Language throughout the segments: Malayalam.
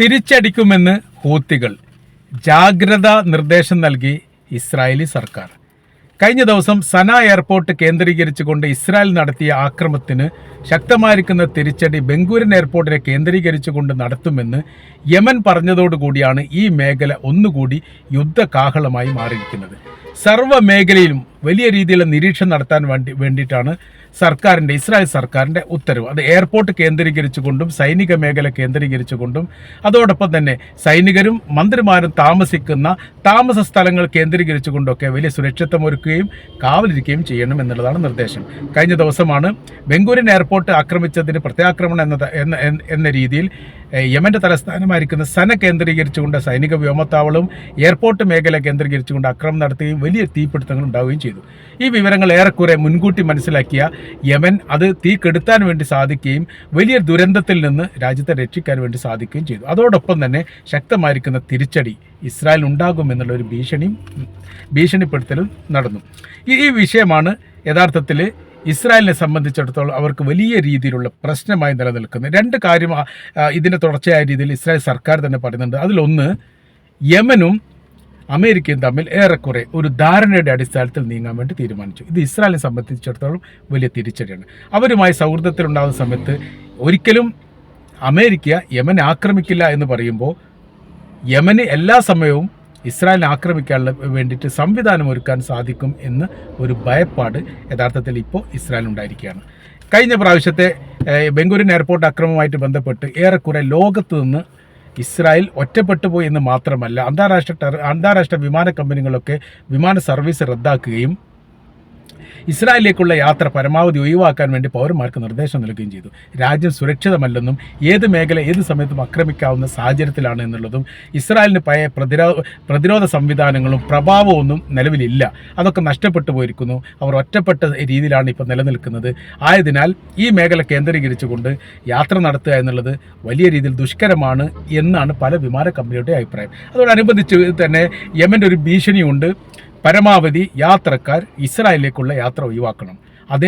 തിരിച്ചടിക്കുമെന്ന് ഹൂത്തികൾ ജാഗ്രതാ നിർദ്ദേശം നൽകി ഇസ്രായേലി സർക്കാർ. കഴിഞ്ഞ ദിവസം സന എയർപോർട്ട് കേന്ദ്രീകരിച്ചുകൊണ്ട് ഇസ്രായേൽ നടത്തിയ ആക്രമണത്തിന് ശക്തമായിരിക്കുന്ന തിരിച്ചടി ബംഗൂരൻ എയർപോർട്ടിനെ കേന്ദ്രീകരിച്ചുകൊണ്ട് നടത്തുമെന്ന് യമൻ പറഞ്ഞതോടുകൂടിയാണ് ഈ മേഖല ഒന്നുകൂടി യുദ്ധകാഹളമായി മാറിയിരിക്കുന്നത്. സർവ മേഖലയിലും വലിയ രീതിയിലുള്ള നിരീക്ഷണം നടത്താൻ വേണ്ടി വേണ്ടിയിട്ടാണ് സർക്കാരിന്റെ ഇസ്രായേൽ സർക്കാരിന്റെ ഉത്തരവ്. അത് എയർപോർട്ട് കേന്ദ്രീകരിച്ചുകൊണ്ടും സൈനിക മേഖല കേന്ദ്രീകരിച്ചുകൊണ്ടും അതോടൊപ്പം തന്നെ സൈനികരും മന്ത്രിമാരും താമസിക്കുന്ന താമസ സ്ഥലങ്ങൾ കേന്ദ്രീകരിച്ചുകൊണ്ടൊക്കെ വലിയ സുരക്ഷിതം ഒരുക്കുകയും കാവലിരിക്കുകയും ചെയ്യണം എന്നുള്ളതാണ് നിർദ്ദേശം. കഴിഞ്ഞ ദിവസമാണ് ബംഗൂരിൻ എയർപോർട്ട് ആക്രമിച്ചതിന് പ്രത്യാക്രമണം എന്ന എന്ന രീതിയിൽ യമന്റെ തലസ്ഥാനമായിരിക്കുന്ന സന കേന്ദ്രീകരിച്ചുകൊണ്ട് സൈനിക വ്യോമത്താവളവും എയർപോർട്ട് മേഖല കേന്ദ്രീകരിച്ചുകൊണ്ട് അക്രമം നടത്തുകയും വലിയ തീപിടുത്തങ്ങൾ ഉണ്ടാവുകയും ചെയ്തു. ഈ വിവരങ്ങൾ ഏറെക്കുറെ മുൻകൂട്ടി മനസ്സിലാക്കിയ യമൻ അത് തീ കെടുത്താൻ വേണ്ടി സാധിക്കുകയും വലിയ ദുരന്തത്തിൽ നിന്ന് രാജ്യത്തെ രക്ഷിക്കാൻ വേണ്ടി സാധിക്കുകയും ചെയ്തു. അതോടൊപ്പം തന്നെ ശക്തമായിരിക്കുന്ന തിരിച്ചടി ഇസ്രായേൽ ഉണ്ടാകുമെന്നുള്ള ഒരു ഭീഷണിയും ഭീഷണിപ്പെടുത്തലും നടന്നു. ഈ വിഷയമാണ് യഥാർത്ഥത്തിൽ ഇസ്രായേലിനെ സംബന്ധിച്ചിടത്തോളം അവർക്ക് വലിയ രീതിയിലുള്ള പ്രശ്നമായി നിലനിൽക്കുന്നത് രണ്ട് കാര്യം ഇതിന്റെ തുടർച്ചയായ രീതിയിൽ ഇസ്രായേൽ സർക്കാർ തന്നെ പറയുന്നുണ്ട്. അതിലൊന്ന് യമനും അമേരിക്കയും തമ്മിൽ ഏറെക്കുറെ ഒരു ധാരണയുടെ അടിസ്ഥാനത്തിൽ നീങ്ങാൻ വേണ്ടി തീരുമാനിച്ചു. ഇത് ഇസ്രായേലിനെ സംബന്ധിച്ചിടത്തോളം വലിയ തിരിച്ചടിയാണ്. അവരുമായി സൗഹൃദത്തിലുണ്ടാകുന്ന സമയത്ത് ഒരിക്കലും അമേരിക്ക യമനെ ആക്രമിക്കില്ല എന്ന് പറയുമ്പോൾ യമന് എല്ലാ സമയവും ഇസ്രായേലിനെ ആക്രമിക്കാൻ വേണ്ടിയിട്ട് സംവിധാനം ഒരുക്കാൻ സാധിക്കും എന്ന് ഒരു ഭയപ്പാട് യഥാർത്ഥത്തിൽ ഇപ്പോൾ ഇസ്രായേൽ ഉണ്ടായിരിക്കുകയാണ്. കഴിഞ്ഞ പ്രാവശ്യത്തെ ബംഗൂരിൻ എയർപോർട്ട് അക്രമവുമായിട്ട് ബന്ധപ്പെട്ട് ഏറെക്കുറെ ലോകത്ത് നിന്ന് ഇസ്രായേൽ ഒറ്റപ്പെട്ടു പോയി എന്ന് മാത്രമല്ല അന്താരാഷ്ട്ര അന്താരാഷ്ട്ര വിമാന കമ്പനികളൊക്കെ വിമാന സർവീസ് റദ്ദാക്കുകയും ഇസ്രായേലിലേക്കുള്ള യാത്ര പരമാവധി ഒഴിവാക്കാൻ വേണ്ടി പൗരന്മാർക്ക് നിർദ്ദേശം നൽകുകയും ചെയ്തു. രാജ്യം സുരക്ഷിതമല്ലെന്നും ഏത് മേഖല ഏത് സമയത്തും ആക്രമിക്കാവുന്ന സാഹചര്യത്തിലാണ് എന്നുള്ളതും ഇസ്രായേലിന് പഴയ പ്രതിരോധ പ്രതിരോധ സംവിധാനങ്ങളും പ്രഭാവമൊന്നും നിലവിലില്ല. അതൊക്കെ നഷ്ടപ്പെട്ടു പോയിരിക്കുന്നു. അവർ ഒറ്റപ്പെട്ട രീതിയിലാണ് ഇപ്പോൾ നിലനിൽക്കുന്നത്. ആയതിനാൽ ഈ മേഖല കേന്ദ്രീകരിച്ചുകൊണ്ട് യാത്ര നടത്തുക എന്നുള്ളത് വലിയ രീതിയിൽ ദുഷ്കരമാണ് എന്നാണ് പല വിമാന കമ്പനിയുടെ അഭിപ്രായം. അതോടനുബന്ധിച്ച് തന്നെ യമന്റെ ഒരു ഭീഷണിയുണ്ട്. പരമാവധി യാത്രക്കാർ ഇസ്രായേലിലേക്കുള്ള യാത്ര ഒഴിവാക്കണം. അത്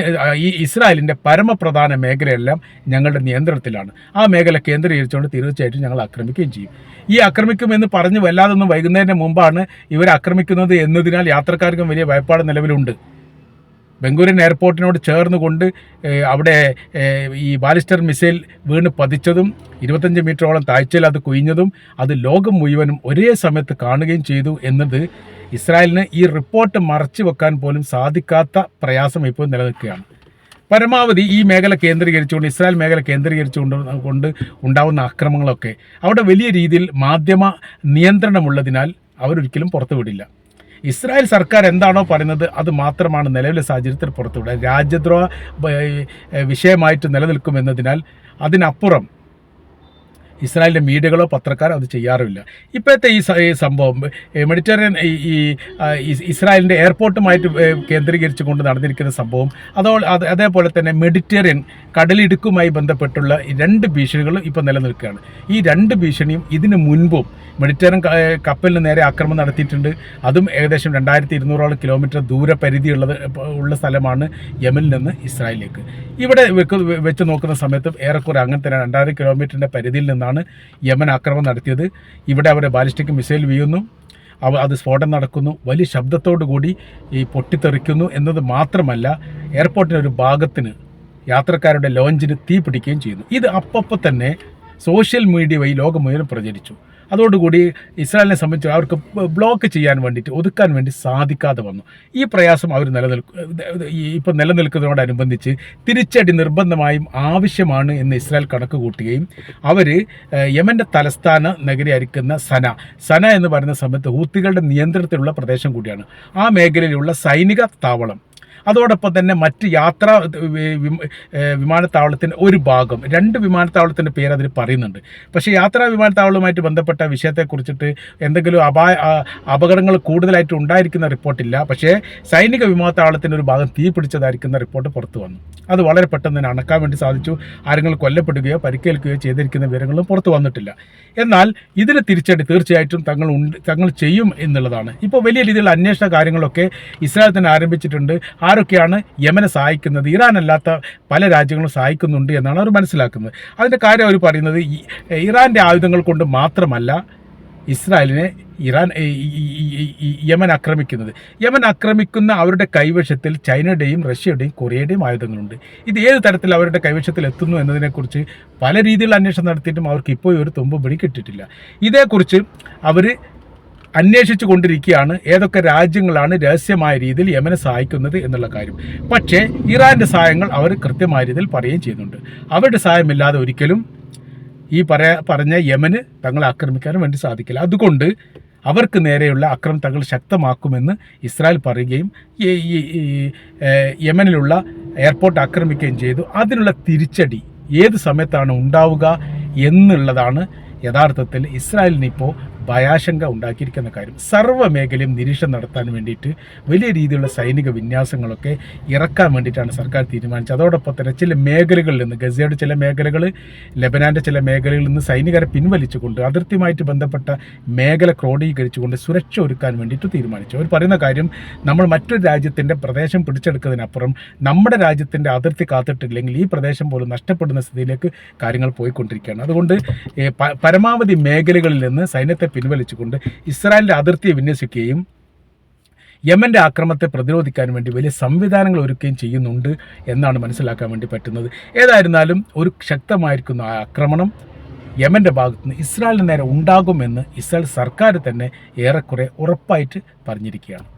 ഈ ഇസ്രായേലിന്റെ പരമപ്രധാന മേഖലയെല്ലാം ഞങ്ങളുടെ നിയന്ത്രണത്തിലാണ്. ആ മേഖല കേന്ദ്രീകരിച്ചുകൊണ്ട് തീർച്ചയായിട്ടും ഞങ്ങൾ ആക്രമിക്കുകയും ചെയ്യും. ഈ ആക്രമിക്കുമെന്ന് പറഞ്ഞു വല്ലാതൊന്നും വൈകുന്നതിന് മുമ്പാണ് ഇവർ ആക്രമിക്കുന്നത് എന്നതിനാൽ യാത്രക്കാർക്കും വലിയ ഭയപ്പാട് നിലവിലുണ്ട്. ബംഗൂരിൻ എയർപോർട്ടിനോട് ചേർന്നുകൊണ്ട് കൊണ്ട് അവിടെ ഈ ബാലിസ്റ്റർ മിസൈൽ വീണ് പതിച്ചതും ഇരുപത്തഞ്ച് മീറ്ററോളം താഴ്ചയിൽ അത് കുഴിഞ്ഞതും അത് ലോകം മുഴുവനും ഒരേ സമയത്ത് കാണുകയും ചെയ്തു എന്നത് ഇസ്രായേലിന് ഈ റിപ്പോർട്ട് മറച്ചു വെക്കാൻ പോലും സാധിക്കാത്ത പ്രയാസം ഇപ്പോൾ നിലനിൽക്കുകയാണ്. പരമാവധി ഈ മേഖല കേന്ദ്രീകരിച്ചുകൊണ്ട് ഇസ്രായേൽ മേഖല കേന്ദ്രീകരിച്ചുകൊണ്ട് കൊണ്ട് ഉണ്ടാവുന്ന ആക്രമണങ്ങളൊക്കെ അവിടെ വലിയ രീതിയിൽ മാധ്യമ നിയന്ത്രണമുള്ളതിനാൽ അവരൊരിക്കലും പുറത്തുവിടില്ല. ഇസ്രായേൽ സർക്കാർ എന്താണോ പറയുന്നത് അത് മാത്രമാണ് നിലവിലെ സാഹചര്യത്തിൽ പുറത്തുവിടുക. രാജ്യദ്രോഹ വിഷയമായിട്ട് നിലനിൽക്കുമെന്നതിനാൽ അതിനപ്പുറം ഇസ്രായേലിന്റെ മീഡിയകളോ പത്രക്കാരോ അത് ചെയ്യാറുമില്ല. ഇപ്പോഴത്തെ ഈ സംഭവം മെഡിറ്ററേനിയൻ ഈ ഇസ്രായേലിന്റെ എയർപോർട്ടുമായിട്ട് കേന്ദ്രീകരിച്ചു കൊണ്ട് നടന്നിരിക്കുന്ന സംഭവം അതോ അത് അതേപോലെ തന്നെ മെഡിറ്ററേനിയൻ കടലിടുക്കുമായി ബന്ധപ്പെട്ടുള്ള രണ്ട് ഭീഷണികളും ഇപ്പോൾ നിലനിൽക്കുകയാണ്. ഈ രണ്ട് ഭീഷണിയും ഇതിനു മുൻപും മെഡിറ്ററേനിയൻ കപ്പലിന് നേരെ ആക്രമണം നടത്തിയിട്ടുണ്ട്. അതും ഏകദേശം രണ്ടായിരത്തി ഇരുന്നൂറോളം കിലോമീറ്റർ ദൂരപരിധിയുള്ളത് ഉള്ള സ്ഥലമാണ് യമനിൽ നിന്ന് ഇസ്രായേലിലേക്ക്. ഇവിടെ വെച്ച് നോക്കുന്ന സമയത്ത് ഏറെക്കുറെ അങ്ങനെ തന്നെ രണ്ടായിരം കിലോമീറ്ററിന്റെ പരിധിയിൽ നിന്നാണ് യമൻ ആക്രമണം നടത്തിയത്. ഇവിടെ അവരെ ബാലിസ്റ്റിക് മിസൈൽ വീഴുന്നു. അവ അത് സ്ഫോടനം നടക്കുന്നു. വലിയ ശബ്ദത്തോടു കൂടി ഈ പൊട്ടിത്തെറിക്കുന്നു എന്നത് മാത്രമല്ല എയർപോർട്ടിന്റെ ഒരു ഭാഗത്തിന് യാത്രക്കാരുടെ ലോഞ്ചിന് തീ പിടിക്കുകയും ചെയ്യുന്നു. ഇത് അപ്പോൾ തന്നെ സോഷ്യൽ മീഡിയ വഴി ലോകം മുഴുവൻ പ്രചരിച്ചു. അതോടുകൂടി ഇസ്രായേലിനെ സംബന്ധിച്ച് അവർക്ക് ബ്ലോക്ക് ചെയ്യാൻ വേണ്ടിയിട്ട് ഒതുക്കാൻ വേണ്ടി സാധിക്കാതെ വന്നു. ഈ പ്രയാസം അവർ നിലനിൽക്കും ഇപ്പം നിലനിൽക്കുന്നതിനോടനുബന്ധിച്ച് തിരിച്ചടി നിർബന്ധമായും ആവശ്യമാണ് എന്ന് ഇസ്രായേൽ കണക്ക് കൂട്ടുകയും അവർ യമന്റെ തലസ്ഥാന നഗരിയായിരിക്കുന്ന സന സന എന്ന് പറയുന്ന സമയത്ത് ഹൂത്തികളുടെ നിയന്ത്രണത്തിലുള്ള പ്രദേശം കൂടിയാണ്. ആ മേഖലയിലുള്ള സൈനിക താവളം അതോടൊപ്പം തന്നെ മറ്റ് യാത്രാ വിമാനത്താവളത്തിന്റെ ഒരു ഭാഗം രണ്ട് വിമാനത്താവളത്തിന്റെ പേര് അതിൽ പറയുന്നുണ്ട്. പക്ഷേ യാത്രാ വിമാനത്താവളവുമായിട്ട് ബന്ധപ്പെട്ട വിഷയത്തെക്കുറിച്ചിട്ട് എന്തെങ്കിലും അപായ അപകടങ്ങൾ കൂടുതലായിട്ട് ഉണ്ടായിരിക്കുന്ന റിപ്പോർട്ടില്ല. പക്ഷേ സൈനിക വിമാനത്താവളത്തിന്റെ ഒരു ഭാഗം തീ പിടിച്ചതായിരിക്കുന്ന റിപ്പോർട്ട് പുറത്തു വന്നു. അത് വളരെ പെട്ടെന്ന് തന്നെ അണക്കാൻ വേണ്ടി സാധിച്ചു. ആരെങ്കിലും കൊല്ലപ്പെടുകയോ പരിക്കേൽക്കുകയോ ചെയ്തിരിക്കുന്ന വിവരങ്ങളും പുറത്തു വന്നിട്ടില്ല. എന്നാൽ ഇതിന് തിരിച്ചടി തീർച്ചയായിട്ടും തങ്ങൾ തങ്ങൾ ചെയ്യും എന്നുള്ളതാണ്. ഇപ്പോൾ വലിയ രീതിയിലുള്ള അന്വേഷണ കാര്യങ്ങളൊക്കെ ഇസ്രായേൽ തന്നെ ആരംഭിച്ചിട്ടുണ്ട്. ആ ആരൊക്കെയാണ് യമനെ സഹായിക്കുന്നത്? ഇറാൻ അല്ലാത്ത പല രാജ്യങ്ങളും സഹായിക്കുന്നുണ്ട് എന്നാണ് അവർ മനസ്സിലാക്കുന്നത്. അതിന്റെ കാര്യം അവർ പറയുന്നത് ഇറാന്റെ ആയുധങ്ങൾ കൊണ്ട് മാത്രമല്ല ഇസ്രായേലിനെ ഇറാൻ യമൻ ആക്രമിക്കുന്നത്. യമൻ ആക്രമിക്കുന്ന അവരുടെ കൈവശത്തിൽ ചൈനയുടെയും റഷ്യയുടെയും കൊറിയയുടെയും ആയുധങ്ങളുണ്ട്. ഇത് ഏത് തരത്തിൽ അവരുടെ കൈവശത്തിൽ എത്തുന്നു എന്നതിനെക്കുറിച്ച് പല രീതിയിലുള്ള അന്വേഷണം നടത്തിയിട്ടും അവർക്ക് ഇപ്പോൾ ഒരു തുമ്പ് പിടി കിട്ടിയിട്ടില്ല ഇതേക്കുറിച്ച് അവർ അന്വേഷിച്ചു കൊണ്ടിരിക്കുകയാണ്. ഏതൊക്കെ രാജ്യങ്ങളാണ് രഹസ്യമായ രീതിയിൽ യമനെ സഹായിക്കുന്നത് എന്നുള്ള കാര്യം. പക്ഷേ ഇറാന്റെ സഹായങ്ങൾ അവർ കൃത്യമായ രീതിയിൽ പറയുകയും ചെയ്യുന്നുണ്ട്. അവരുടെ സഹായമില്ലാതെ ഒരിക്കലും ഈ പറയാ പറഞ്ഞ യമന് തങ്ങളെ ആക്രമിക്കാനും വേണ്ടി സാധിക്കില്ല. അതുകൊണ്ട് അവർക്ക് നേരെയുള്ള അക്രമം തങ്ങൾ ശക്തമാക്കുമെന്ന് ഇസ്രായേൽ പറയുകയും ഈ യമനിലുള്ള എയർപോർട്ട് ആക്രമിക്കുകയും ചെയ്തു. അതിനുള്ള തിരിച്ചടി ഏത് സമയത്താണ് ഉണ്ടാവുക എന്നുള്ളതാണ് യഥാർത്ഥത്തിൽ ഇസ്രായേലിന് ഇപ്പോൾ ഭയാശങ്ക ഉണ്ടാക്കിയിരിക്കുന്ന കാര്യം. സർവ മേഖലയും നിരീക്ഷണം നടത്താൻ വേണ്ടിയിട്ട് വലിയ രീതിയിലുള്ള സൈനിക വിന്യാസങ്ങളൊക്കെ ഇറക്കാൻ വേണ്ടിയിട്ടാണ് സർക്കാർ തീരുമാനിച്ചത്. അതോടൊപ്പം തന്നെ ചില മേഖലകളിൽ നിന്ന് ഗസയുടെ ചില മേഖലകൾ ലബനാന്റെ ചില മേഖലകളിൽ നിന്ന് സൈനികരെ പിൻവലിച്ചുകൊണ്ട് അതിർത്തിയുമായിട്ട് ബന്ധപ്പെട്ട മേഖല ക്രോഡീകരിച്ചുകൊണ്ട് സുരക്ഷ ഒരുക്കാൻ വേണ്ടിയിട്ട് തീരുമാനിച്ചു. അവർ പറയുന്ന കാര്യം നമ്മൾ മറ്റൊരു രാജ്യത്തിന്റെ പ്രദേശം പിടിച്ചെടുക്കുന്നതിനപ്പുറം നമ്മുടെ രാജ്യത്തിന്റെ അതിർത്തി കാത്തിട്ടില്ലെങ്കിൽ ഈ പ്രദേശം പോലും നഷ്ടപ്പെടുന്ന സ്ഥിതിയിലേക്ക് കാര്യങ്ങൾ പോയിക്കൊണ്ടിരിക്കുകയാണ്. അതുകൊണ്ട് പരമാവധി മേഖലകളിൽ നിന്ന് സൈന്യത്തെ പിൻവലിച്ചുകൊണ്ട് ഇസ്രായേലിന്റെ അതിർത്തിയെ വിന്യസിക്കുകയും യമന്റെ ആക്രമണത്തെ പ്രതിരോധിക്കാൻ വേണ്ടി വലിയ സംവിധാനങ്ങൾ ഒരുക്കുകയും ചെയ്യുന്നുണ്ട് എന്നാണ് മനസ്സിലാക്കാൻ വേണ്ടി പറ്റുന്നത്. ഏതായിരുന്നാലും ഒരു ശക്തമായിരിക്കുന്ന ആക്രമണം യമന്റെ ഭാഗത്തുനിന്ന് ഇസ്രായേലിന് നേരെ ഉണ്ടാകുമെന്ന് ഇസ്രായേൽ സർക്കാർ തന്നെ ഏറെക്കുറെ ഉറപ്പായിട്ട് പറഞ്ഞിരിക്കുകയാണ്.